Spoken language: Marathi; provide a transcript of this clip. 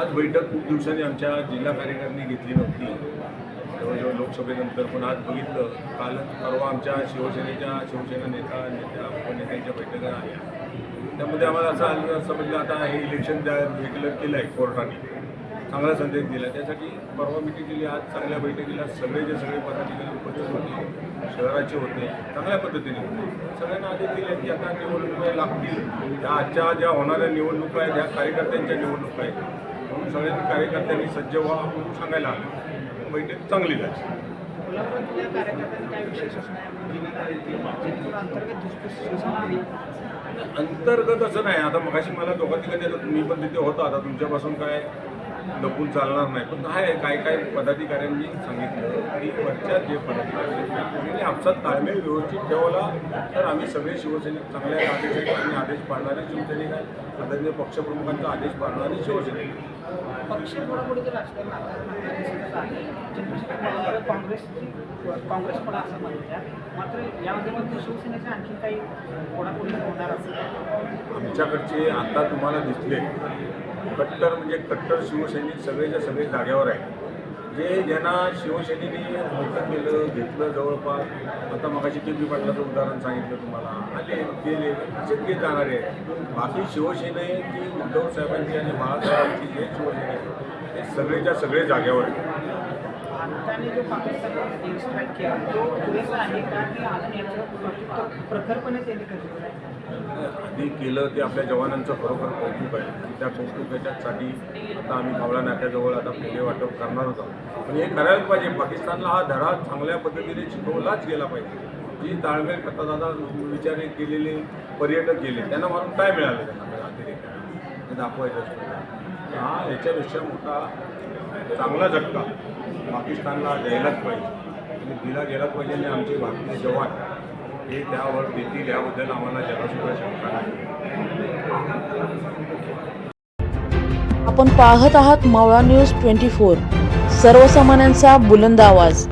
आज बैठक खूप दिवसांनी आमच्या जिल्हा कार्यकारिणी घेतली नव्हती. जवळजवळ लोकसभेनंतर पण आज बघितलं. काल परवा आमच्या शिवसेनेच्या शिवसेना नेता नेत्या उपनेत्यांच्या बैठका आल्या. त्यामध्ये आम्हाला असं आलं समजलं आता हे इलेक्शन त्या डिक्लेअर केलं आहे कोर्टाने. चांगला संदेश दिला. त्यासाठी परवा मिटिंग केली. आज चांगल्या बैठकीला सगळे जे सगळे पदाधिकारी उपस्थित होते शहराचे होते चांगल्या पद्धतीने होते. सगळ्यांना आदेश दिले की आता निवडणुका लागतील. त्या आजच्या ज्या होणाऱ्या निवडणुका आहेत ज्या कार्यकर्त्यांच्या निवडणुका आहेत म्हणून सगळ्यांनी कार्यकर्त्यांनी सज्ज व्हा म्हणून सांगायला आलं. बैठक चांगली झाली. अंतर्गत असं नाही. आता मगाशी मला दोघा तिकडे तुम्ही पण तिथे होता. आता तुमच्यापासून काय लपून चालणार नाही. पण आहे काय काय पदाधिकाऱ्यांनी सांगितलं की वरच्या जे पदाधिकारी आहेत, त्यांनी आपसात ताळमेळ व्यवस्थित ठेवला. तर आम्ही सगळे शिवसैनिक चांगले आदेश आहेत आणि आदेश पाळणारे शिवसैनिक आहेत आदरणीय पक्षप्रमुखांचा आदेश पाळणारे शिवसैनिक पक्ष मोडामोडीचं राजकारण आता काँग्रेसची काँग्रेस पण असं म्हणत्या मात्र या माध्यमातून शिवसेनेचे आणखी काही मोडामोडी होणार असेल आमच्याकडचे आता तुम्हाला दिसले कट्टर म्हणजे कट्टर शिवसैनिक सगळेच्या सगळे जाग्यावर आहेत. जे ज्यांना शिवसेनेने मोठं केलं घेतलं जवळपास आता मगाशी के पाटलाचं उदाहरण सांगितलं तुम्हाला. आले गेले असेच घेत जाणारे बाकी शिवसेने की उद्धव साहेबांची आणि बाळासाहेबांची जे शिवसेने ते सगळेच्या सगळे जागेवर भारताने जो पाकिस्तानवर एक स्ट्राईक केला तो पुरेसा आहे का? की अजून याचं प्रखरपणे त्यांनी केलेलं आहे केलं ते आपल्या जवानांचं खरोखर कौतुक आहे. त्या कौतुकाच्यासाठी आता आम्ही कावळा नाक्याजवळ आता फुले वाटप करणार होतो. पण हे करायलाच पाहिजे. पाकिस्तानला हा धडा चांगल्या पद्धतीने शिकवलाच गेला पाहिजे. जी ताळमेळ करता दादा विचारे केलेले पर्यटक गेले त्यांना म्हणून काय मिळालं? त्यांना अतिरेक ते दाखवायचं असतं. हा याच्यापेक्षा मोठा चांगला झटका पाकिस्तानला द्यायलाच पाहिजे. आणि दिला गेलाच पाहिजे आणि आमचे भारतीय जवान हे त्यावर देतील याबद्दल आम्हाला जगासुद्धा शंका नाही. आपण पाहत आहात मावळा न्यूज ट्वेंटी फोर. सर्वसामान्यांचा बुलंद आवाज.